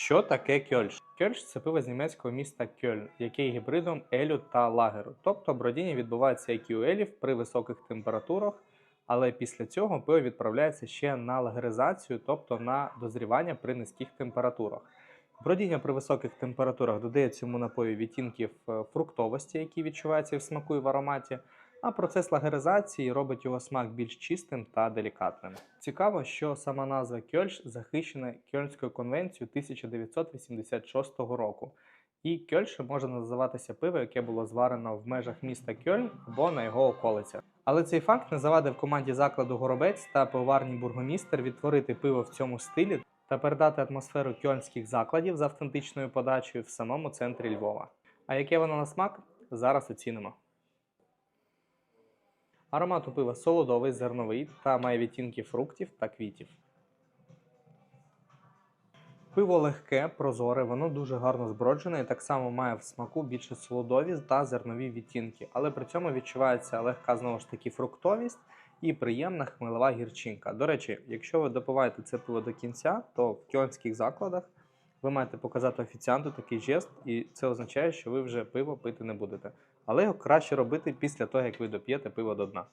Що таке кьольш? Кьольш це пиво з німецького міста Кьольн, яке є гібридом елю та лагеру. Тобто бродіння відбувається як і у елів при високих температурах, але після цього пиво відправляється ще на лагеризацію, тобто на дозрівання при низьких температурах. Бродіння при високих температурах додає цьому напою відтінків е, фруктовості, які відчуваються в смаку і в ароматі, а процес лагеризації робить його смак більш чистим та делікатним. Цікаво, що сама назва Кьольш захищена Кьольнською конвенцією 1986 року. І Кьольш може називатися пиво, яке було зварено в межах міста Кьольн або на його околицях. Але цей факт не завадив команді закладу Горобець та пивоварні бургомістер відтворити пиво в цьому стилі та передати атмосферу кьольнських закладів з автентичною подачею в самому центрі Львова. А яке воно на смак, зараз оцінимо. Аромат у пива солодовий, зерновий та має відтінки фруктів та квітів. Пиво легке, прозоре, воно дуже гарно зброджене і так само має в смаку більше солодові та зернові відтінки, але при цьому відчувається легка знову ж таки фруктовість і приємна хмелева гірчинка. До речі, якщо ви допиваєте це пиво до кінця, то в кьольнських закладах ви маєте показати офіціанту такий жест, і це означає, що ви вже пиво пити не будете. Але його краще робити після того, як ви доп'єте пиво до дна.